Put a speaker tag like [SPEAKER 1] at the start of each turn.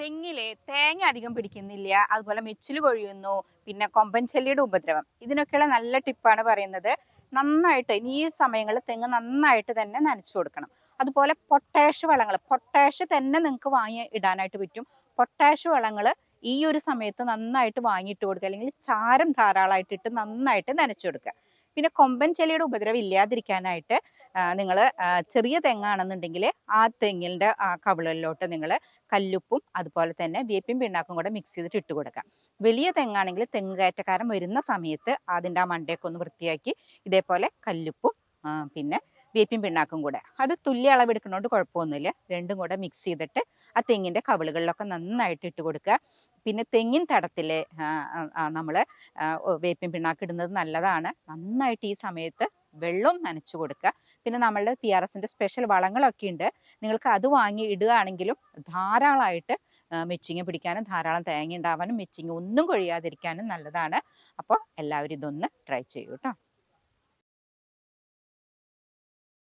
[SPEAKER 1] തെങ്ങിൽ തേങ്ങ അധികം പിടിക്കുന്നില്ല അതുപോലെ മെച്ചിൽ കൊഴിയുന്നു പിന്നെ കൊമ്പൻ ചെല്ലിയുടെ ഉപദ്രവം. ഇതിനൊക്കെയുള്ള നല്ല ടിപ്പാണ് പറയുന്നത്. നന്നായിട്ട് ഈ സമയങ്ങളിൽ തെങ്ങ് നന്നായിട്ട് തന്നെ നനച്ചു കൊടുക്കണം. അതുപോലെ പൊട്ടാഷ് വളങ്ങൾ പൊട്ടാഷ് തന്നെ നിങ്ങൾക്ക് വാങ്ങി ഇടാനായിട്ട് പറ്റും. പൊട്ടാഷ് വളങ്ങൾ ഈ ഒരു സമയത്ത് നന്നായിട്ട് വാങ്ങിയിട്ട് കൊടുക്കുക അല്ലെങ്കിൽ ചാരം ധാരാളമായിട്ട് ഇട്ട് നന്നായിട്ട് നനച്ചു കൊടുക്കുക. പിന്നെ കൊമ്പൻ ചെല്ലിയുടെ ഉപദ്രവം ഇല്ലാതിരിക്കാനായിട്ട് നിങ്ങൾ ചെറിയ തെങ്ങാണെന്നുണ്ടെങ്കിൽ ആ തെങ്ങിന്റെ ആ കവിളിലോട്ട് നിങ്ങൾ കല്ലുപ്പും അതുപോലെ തന്നെ വേപ്പിൻ പിണ്ണാക്കും കൂടെ മിക്സ് ചെയ്തിട്ട് ഇട്ട് കൊടുക്കാം വലിയ തെങ്ങാണെങ്കിൽ തെങ്ങ് കയറ്റക്കാരൻ വരുന്ന സമയത്ത് അതിന്റെ ആ മണ്ടയൊക്കെ ഒന്ന് വൃത്തിയാക്കി ഇതേപോലെ കല്ലുപ്പും പിന്നെ വേപ്പിൻ പിണ്ണാക്കും കൂടെ. അത് തുല്യ അളവെടുക്കുന്നതുകൊണ്ട് കുഴപ്പമൊന്നുമില്ല. രണ്ടും കൂടെ മിക്സ് ചെയ്തിട്ട് ആ തെങ്ങിന്റെ കവിളുകളിലൊക്കെ നന്നായിട്ട് ഇട്ട് കൊടുക്കുക. പിന്നെ തെങ്ങിൻ തടത്തിൽ നമ്മൾ വേപ്പിൻ പിണ്ണാക്ക് ഇടുന്നത് നല്ലതാണ്. നന്നായിട്ട് ഈ സമയത്ത് വെള്ളം നനച്ചു കൊടുക്കുക. പിന്നെ നമ്മളുടെ പി ആർ എസിന്റെ സ്പെഷ്യൽ വളങ്ങളൊക്കെ ഉണ്ട് നിങ്ങൾക്ക് അത് വാങ്ങി ഇടുകയാണെങ്കിലും ധാരാളമായിട്ട് മെച്ചിങ് പിടിക്കാനും ധാരാളം തേങ്ങ ഉണ്ടാവാനും മെച്ചിങ് ഒന്നും കൊഴിയാതിരിക്കാനും നല്ലതാണ്. അപ്പോൾ എല്ലാവരും ഇതൊന്ന് ട്രൈ ചെയ്യൂ കേട്ടോ